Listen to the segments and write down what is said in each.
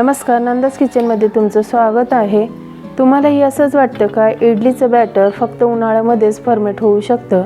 नमस्कार नंदास किचनमध्ये तुमचं स्वागत आहे. तुम्हालाही असंच वाटतं का इडलीचं बॅटर फक्त उन्हाळ्यामध्येच फर्मेट होऊ शकतं?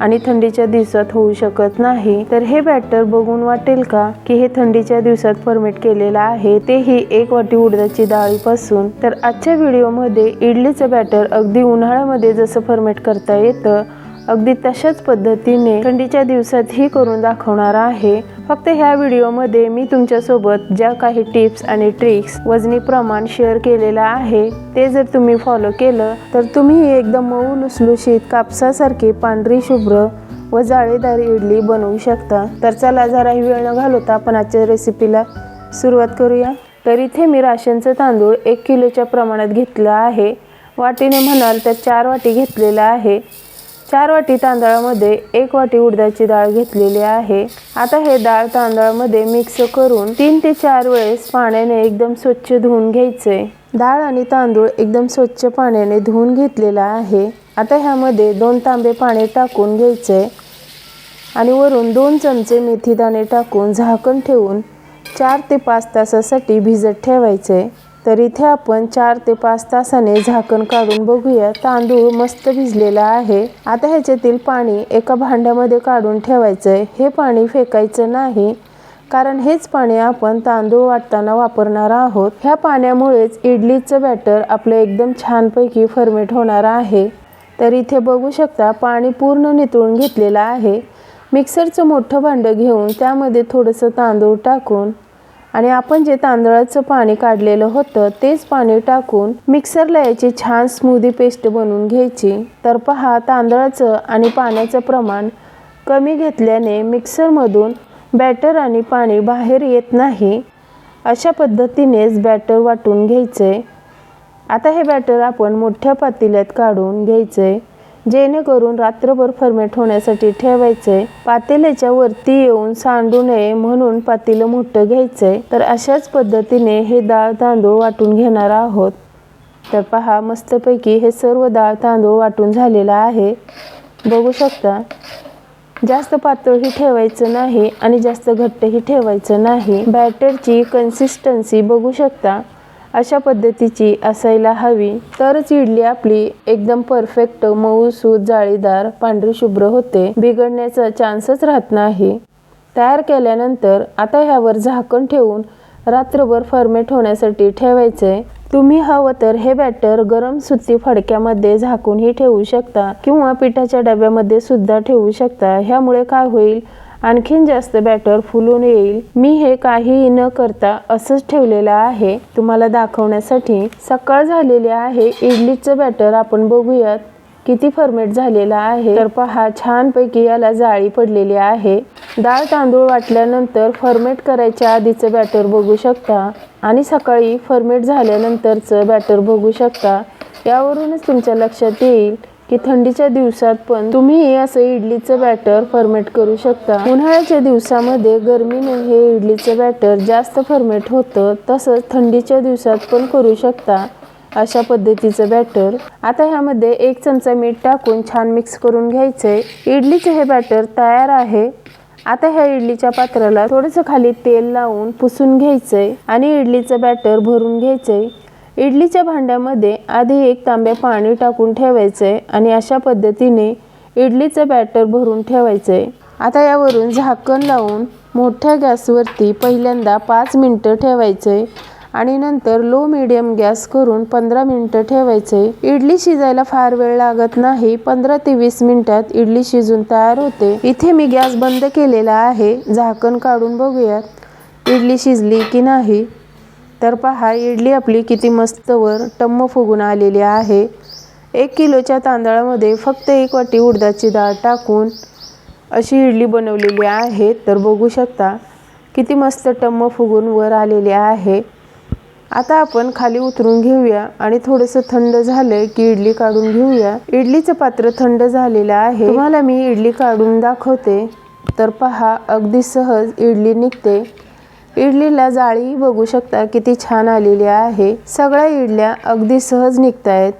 आणि थंडीच्या दिवसात होऊ शकत नाही. तर हे बॅटर बघून वाटेल का की हे थंडीच्या दिवसात फर्मेट केलेलं आहे तेही एक वाटी उडदाची डाळीपासून? तर आजच्या व्हिडिओमध्ये इडलीचं बॅटर अगदी उन्हाळ्यामध्ये जसं फर्मेट करता येतं अगदी तशाच पद्धतीने थंडीच्या दिवसातही करून दाखवणार आहे. फक्त ह्या व्हिडिओमध्ये मी तुमच्यासोबत ज्या काही टिप्स आणि ट्रिक्स वजनी प्रमाण शेअर केलेलं आहे ते जर तुम्ही फॉलो केलं तर तुम्ही एकदम मऊ लुसलुशीत कापसासारखी पांढरी शुभ्र व जाळीदार इडली बनवू शकता. तर चला जराही वेळ न घालवता आपण आजच्या रेसिपीला सुरुवात करूया. तर इथे मी राशनचं तांदूळ एक किलोच्या प्रमाणात घेतलं आहे. वाटीने म्हणाल तर चार वाटी घेतलेलं आहे. चार वाटी तांदळामध्ये एक वाटी उडदाची डाळ घेतलेली आहे. आता हे डाळ तांदळामध्ये मिक्स करून तीन ते चार वेळेस पाण्याने एकदम स्वच्छ धुवून घ्यायचे. डाळ आणि तांदूळ एकदम स्वच्छ पाण्याने धुवून घेतलेला आहे. आता ह्यामध्ये दोन तांबे पाणी टाकून घ्यायचे आणि वरून दोन चमचे मेथी दाणे टाकून झाकण ठेवून चार ते पाच तासासाठी भिजत ठेवायचे. तर इथे आपण चार ते पाच तासाने झाकण काढून बघूया. तांदूळ मस्त भिजलेला आहे. आता ह्याच्यातील पाणी एका भांड्यामध्ये काढून ठेवायचंय. हे पाणी फेकायचं नाही. कारण हेच पाणी आपण तांदूळ वाटताना वापरणार आहोत. ह्या पाण्यामुळेच इडलीचं बॅटर आपलं एकदम छानपैकी फर्मेट होणार आहे. तर इथे बघू शकता पाणी पूर्ण नितळून घेतलेलं आहे. मिक्सरचं मोठं भांडं घेऊन त्यामध्ये थोडंसं तांदूळ टाकून आणि आपण जे तांदळाचं पाणी काढलेलं होतं तेच पाणी टाकून मिक्सरला याची छान स्मूदी पेस्ट बनवून घ्यायची. तर पहा तांदळाचं आणि पाण्याचं प्रमाण कमी घेतल्याने मिक्सरमधून बॅटर आणि पाणी बाहेर येत नाही. अशा पद्धतीनेच बॅटर वाटून घ्यायचे. आता हे बॅटर आपण मोठ्या पातेल्यात काढून घ्यायचं. आहे जेणेकरून रात्रभर फर्मेट होण्यासाठी ठेवायचे. पातेल्याच्या वरती येऊन सांडू नये म्हणून पातेलं मोठं घ्यायचंय तर अशाच पद्धतीने हे डाळ तांदूळ वाटून घेणार आहोत. तर पहा मस्तपैकी हे सर्व डाळ तांदूळ वाटून झालेलं आहे. बघू शकता जास्त पातळही ठेवायचं नाही आणि जास्त घट्टही ठेवायचं नाही. बॅटरची कन्सिस्टन्सी बघू शकता. अशा पद्धतीची असायला हवी. तरच इडली आपली एकदम परफेक्ट मऊसूत जाळीदार पांढरी शुभ्र होते. बिघडण्याचा चान्सच राहत नाही. तयार केल्यानंतर आता ह्यावर झाकण ठेवून रात्रभर फर्मेट होण्यासाठी ठेवायचे. तुम्ही हवं तर हे बॅटर गरम सुती फडक्यामध्ये झाकूनही ठेवू शकता किंवा पिठाच्या डब्यामध्ये सुद्धा ठेवू शकता. ह्यामुळे काय होईल? आणखीन जास्त बॅटर फुलून येईल. मी हे काहीही न करता असंच ठेवलेलं आहे. तुम्हाला दाखवण्यासाठी सकाळ झालेली आहे. इडलीचं बॅटर आपण बघूयात. किती फर्मेट झालेला आहे. तर पहा छानपैकी याला जाळी पडलेली आहे. डाळ तांदूळ वाटल्यानंतर फर्मेट करायच्या आधीचं बॅटर बघू शकता. आणि सकाळी फर्मेट झाल्यानंतरचं बॅटर बघू शकता. यावरूनच तुमच्या लक्षात येईल. की थंडीच्या दिवसात पण तुम्ही असं इडलीचं बॅटर फर्मेट करू शकता. उन्हाळ्याच्या दिवसामध्ये गरमीने हे इडलीचं बॅटर जास्त फर्मेट होतं तसंच थंडीच्या दिवसात पण करू शकता अशा पद्धतीचं बॅटर आता ह्यामध्ये एक चमचा मीठ टाकून छान मिक्स करून घ्यायचं. आहे इडलीचं हे बॅटर तयार आहे. आता ह्या इडलीच्या पात्राला थोडंसं खाली तेल लावून पुसून घ्यायचं आहे आणि इडलीचं बॅटर भरून घ्यायचं आहे इडलीच्या भांड्यामध्ये आधी एक तांब्या पाणी टाकून ठेवायचं आहे आणि अशा पद्धतीने इडलीचं बॅटर भरून ठेवायचं. आहे आता यावरून झाकण लावून मोठ्या गॅसवरती पहिल्यांदा पाच मिनटं ठेवायचं आहे आणि नंतर लो मिडियम गॅस करून पंधरा मिनटं ठेवायचे. इडली शिजायला फार वेळ लागत नाही पंधरा ते वीस मिनटात इडली शिजून तयार होते. इथे मी गॅस बंद केलेला आहे. झाकण काढून बघूयात. इडली शिजली की नाही? तर पहा इडली आपली किती मस्त वर टम्म फुगून आलेली आहे. एक किलोच्या तांदळामध्ये फक्त एक वाटी उडदाची डाळ टाकून अशी इडली बनवलेली आहे. तर बघू शकता किती मस्त टम्म फुगून वर आलेली आहे. आता आपण खाली उतरून घेऊया आणि थोडंसं थंड झालंय की इडली काढून घेऊया. इडलीचं पात्र थंड झालेलं आहे. तुम्हाला मी इडली काढून दाखवते. तर पहा अगदी सहज इडली निघते. इडलीला जाळी बघू शकता किती छान आलेली आहे. सगळ्या इडल्या अगदी सहज निघतायत.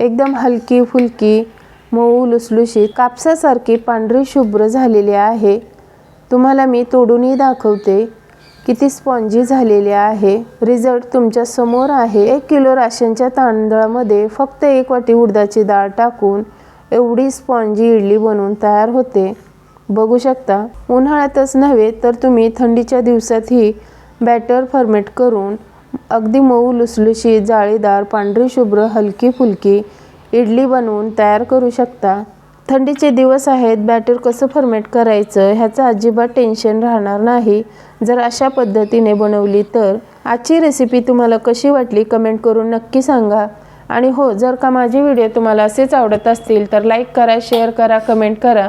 एकदम हलकी फुलकी मऊ लुसलुशीत कापसासारखी पांढरी शुभ्र झालेली आहे. तुम्हाला मी तोडूनही दाखवते किती स्पॉन्जी झालेली आहे. रिझल्ट तुमच्यासमोर आहे. एक किलो राशनच्या तांदळामध्ये फक्त एक वाटी उडदाची डाळ टाकून एवढी स्पॉन्जी इडली बनवून तयार होते. बघू शकता. उन्हाळ्यातच नव्हे तर तुम्ही थंडीच्या दिवसातही बॅटर फर्मेट करून अगदी मऊ लुसलुशी जाळीदार पांढरी शुभ्र हलकी फुलकी इडली बनवून तयार करू शकता. थंडीचे दिवस आहेत बॅटर कसं फर्मेट करायचं ह्याचं अजिबात टेन्शन राहणार नाही. जर अशा पद्धतीने बनवली तर आजची रेसिपी तुम्हाला कशी वाटली कमेंट करून नक्की सांगा. आणि हो जर का माझे व्हिडिओ तुम्हाला असेच आवडत असतील तर लाईक करा शेअर करा कमेंट करा.